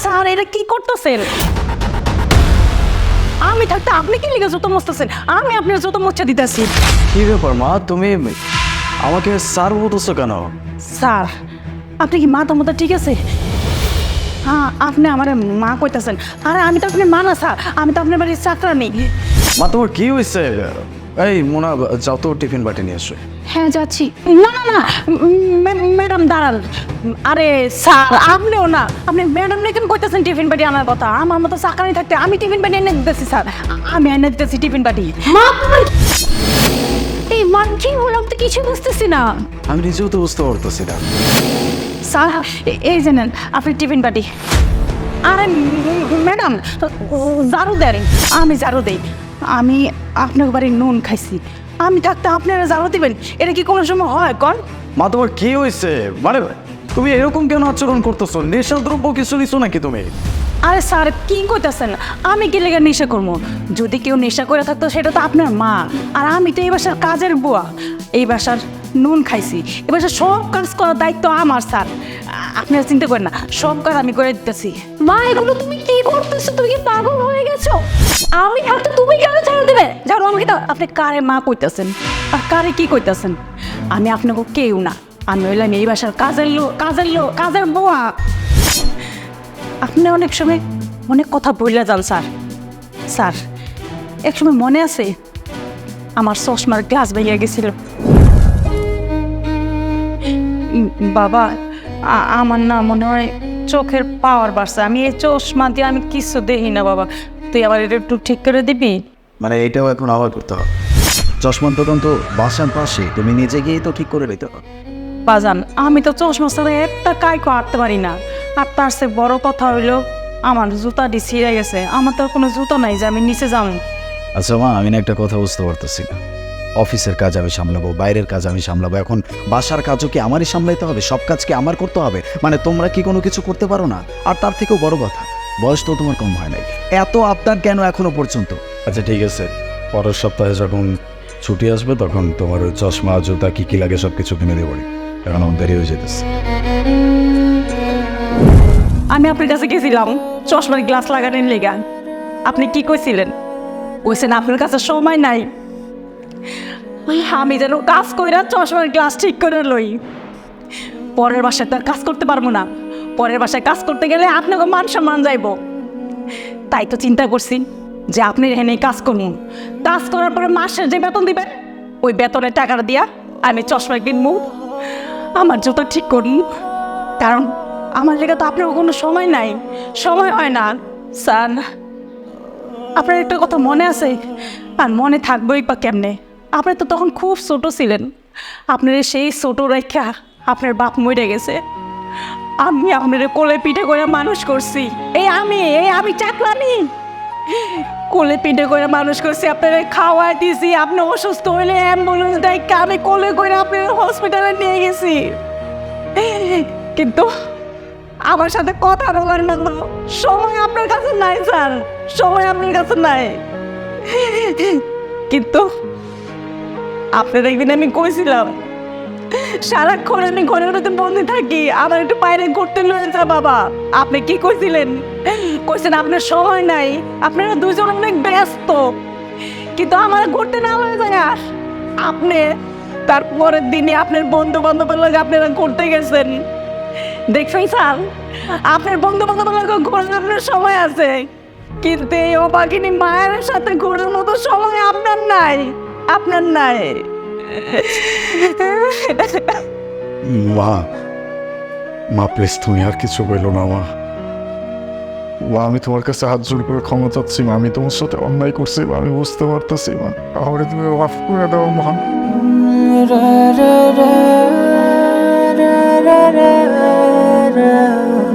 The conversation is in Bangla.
স্যার এটা কি করতেছেন? আমি থাকতে আপনি কি লিখে জুতো মস্তেছেন আমি আপনার জুতো মোচ্ছা দিতেছি। কি ব্যাপার মা? তুমি আমাকে স্যার বলতেছো কেন? স্যার আপনি কি মাথা মতো ঠিক আছে? হ্যাঁ আপনি আমার মা কইতাছেন। আরে আমি তো আপনার মা না স্যার। আমি তো আপনার বাড়ির চাকরা নেই মা তোমার কি হয়েছে এই মোনা যাও তো টিফিন বাটি নিয়ে এসো। হ্যাঁ যাচ্ছি। না না না ম্যাডাম দাঁড়ান। আরে স্যার আপনিও না। আপনি ম্যাডাম কেন কইতেছেন টিফিন বাটি আনার কথা? আমার মতো চাকরি থাকতে আমি টিফিন বাটি এনে দিতেছি স্যার। আমি এনে দিতেছি টিফিন বাটি। এই মা কি বললাম তো কিছু বুঝতেছি না। আমি নিজেও তো বুঝতে পারতেছি না। স্যার এই যে নেন আপনি টিফিন বাটি। আরে ম্যাডাম জারু দেন। আমি জারু দেই। আমি আপনার বাড়ির নুন খাইছি। আমি থাকতে আপনারা জারু দিবেন। এটা কি কোনো সময় হয় কন? মা তোমার কি হয়েছে মানে তুমি এরকম কেন আচরণ করতেছো? নেশা দ্রব্য কিছু নিছো নাকি তুমি? আরে স্যার কি কইতাছেন? আমি কি লেগে নেশা করব যদি কেউ নেশা করে থাকতো সেটা তো আপনার মা। আর আমি তো এই বাসার কাজের বুয়া। এই বাসার নুন খাইছি। এই বাসার সব কাজ করার দায়িত্ব আমার স্যার। আপনারা চিন্তা করেন না সব কাজ আমি করে দিতেছি। মা এগুলো তুমি কি করতেছো? তুমি কি পাগল হয়ে গেছো? আমি থাকতে আমাকে তো আপনি কারে মা কইতাছেন? আর কারে কি কইতাছেন? আমি আপনাকে কেউ না। আমি হইলাম এই বাসার কাজের লোক কাজের লোক কাজের বুয়া আপনি অনেক সময় অনেক কথা বললে যান, স্যার। স্যার, এক সময় মনে আছে? আমার চশমার গ্লাস ভেঙে গেছিল। বাবা আমার না মনে হয় চোখের পাওয়ার বাড়ছে। আমি এই চশমা দিয়ে আমি কিছু দেখি না, বাবা। তুই আবার এটা একটু ঠিক করে দিবি? মানে এটাও এখন আবার করতে হবে। চশমার দোকান তো বাসার পাশে তুমি নিজে গিয়ে তো ঠিক করে নিতে হবে বাজান আমি তো চশমা ছাড়া একটা কাইকো আটতে পারি না। আর তার সে বড় কথা হইল আমার জুতাটি ছিঁড়ে গেছে। আমার তো কোনো জুতো নাই যে আমি নিচে যাম আচ্ছা মা আমি না একটা কথা বুঝতে পারতেছি না। অফিসের কাজ আমি সামলাবো বাইরের কাজ আমি সামলাবো। এখন বাসার কাজও কি আমারই সামলাইতে হবে? সব কাজ কি আমার করতে হবে? মানে তোমরা কি কোনো কিছু করতে পারো না? আর তার থেকেও বড় কথা বয়স তো তোমার কম হয় নাই। এত আবদার কেন এখনও পর্যন্ত? আচ্ছা ঠিক আছে। পরের সপ্তাহে যখন ছুটি আসবে, তখন তোমার চশমা, জুতা, কি কি লাগে সব কিছু কিনে দেবো এখন আমার দেরি হয়ে যেতেছে। আমি আপনার কাছে গেছিলাম। চশমার গ্লাস লাগানোর লেগা। আপনি কি কইছিলেন? কইছেন আপনার কাছে সময় নাই। আমি যেন কাজ কইরা চশমার গ্লাস ঠিক করে লই। পরের বাসায় তো আর কাজ করতে পারব না। পরের বাসায় কাজ করতে গেলে আপনাকে মান সম্মান যাইব। তাই তো চিন্তা করছি। যে আপনি এখানে কাজ করুন। কাজ করার পরে মাসের যে বেতন দিবেন ওই বেতনের টাকাটা দিয়া আমি চশমা কিনবো। আমার জুতো ঠিক করুন। কারণ আমার লেগে তো আপনার কোনো সময় নাই। সময় হয় না, স্যার। আপনার একটা কথা মনে আছে? আর মনে থাকবেই বা কেমনে? আপনি তো তখন খুব ছোট ছিলেন। আপনার সেই ছোট রেখা আপনার বাপ মরে গেছে। আমি আপনার কোলে পিঠে করে মানুষ করছি। এই আমি এই আমি চাকরানি কোলে পিঠে করে মানুষ করছি, আপনারা খাওয়াই দিছি, আপনি অসুস্থ হইলে অ্যাম্বুলেন্স ডাইকা আমি কোলে করে আপনার হসপিটালে নিয়ে গেছি। কিন্তু আমার সাথে কথা বলার মতো সময় আপনার কাছে নাই, স্যার। সময় আপনার কাছে নাই। কিন্তু আপনার একদিন আমি কইছিলাম সারাক্ষণ আমি ঘরের মধ্যে বন্দি থাকি আমার একটু বাইরে ঘুরতে লয়ে যা বাবা। আপনি কি কইছিলেন? কইছেন আপনার সময় নাই, আপনারা দুজন অনেক ব্যস্ত। কিন্তু আমার ঘুরতে না লয়ে যায় আর। আপনি তারপরের দিনে আপনার বন্ধু বান্ধবের লগে আপনারা ঘুরতে গেছেন। দেখছেন স্যার? আপনার বন্ধু বান্ধবের লগে ঘোরার সময় আছে। কিন্তু এই অবাকিনী মায়ের সাথে ঘোরার মতো সময় আপনার নাই আপনার নাই। মা মা প্লিজ তুমি আর কিছু বলল না মা মা আমি তোমার কাছে হাত জোর করে ক্ষমা চাচ্ছি মা আমি তোমার সাথে অন্যায় করছি মা আমি বুঝতে পারতেছি মা আমাকে তুমি মাফ করে দাও মা ra ra ra ra ra ra